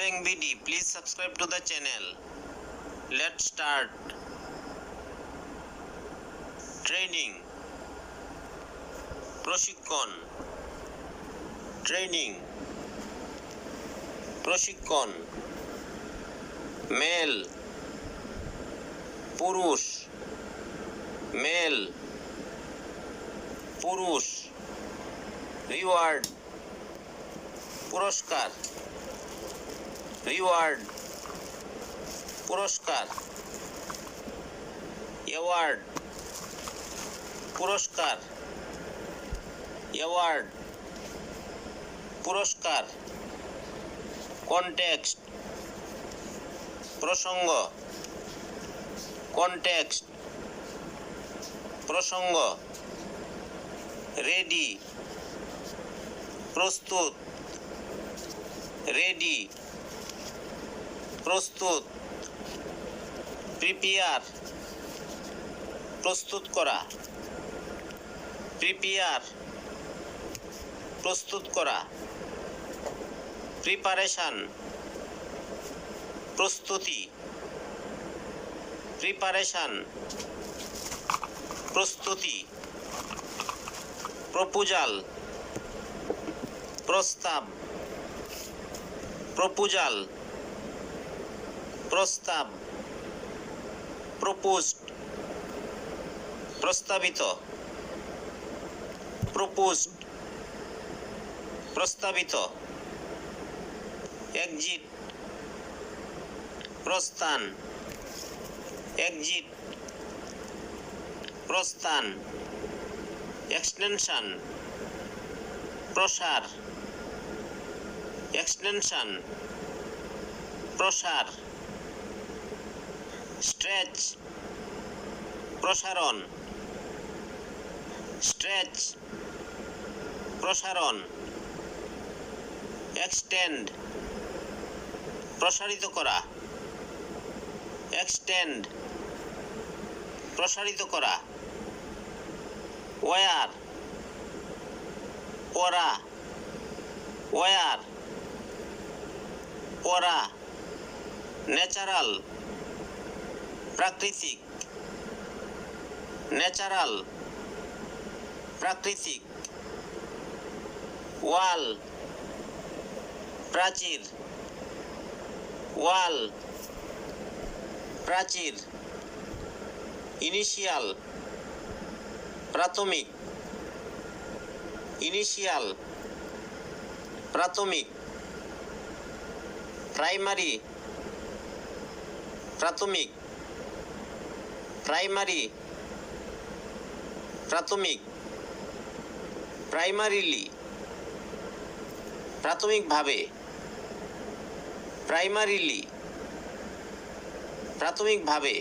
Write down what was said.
Bank BD, please subscribe to the channel. Let's start. Training. প্রশিক্ষণ training প্রশিক্ষণ male পুরুষ male পুরুষ reward পুরস্কার রিওয়ার্ড পুরস্কার অ্যাওয়ার্ড পুরস্কার অ্যাওয়ার্ড পুরস্কার কনটেক্সট প্রসঙ্গ কনটেক্সট প্রসঙ্গ রেডি প্রস্তুত রেডি। প্রস্তুত প্রিপেয়ার প্রস্তুত করা প্রিপেয়ার প্রস্তুত করা প্রিপারেশান প্রস্তুতি প্রিপারেশান প্রস্তুতি প্রপোজাল প্রস্তাব প্রপোজাল প্রস্তাব প্রপোজড প্রস্তাবিত প্রপোজড প্রস্তাবিত এক্সিট প্রস্থান এক্সিট প্রস্থান এক্সটেনশন প্রসার এক্সটেনশন প্রসার। স্ট্রেচ, প্রসারণ। স্ট্রেচ, প্রসারণ। এক্সটেন্ড, প্রসারিত করা। এক্সটেন্ড, প্রসারিত করা। ওয়ার পরা। ওয়ার পরা। ন্যাচারাল প্রাকৃতিক ন্যাচারাল প্রাকৃতিক ওয়াল প্রাচীর ওয়াল প্রাচীর ইনিশিয়াল প্রাথমিক ইনিশিয়াল প্রাথমিক প্রাইমারি প্রাথমিক প্রাইমারি প্রাথমিক প্রাইমারিলি প্রাথমিকভাবে প্রাইমারিলি প্রাথমিকভাবে।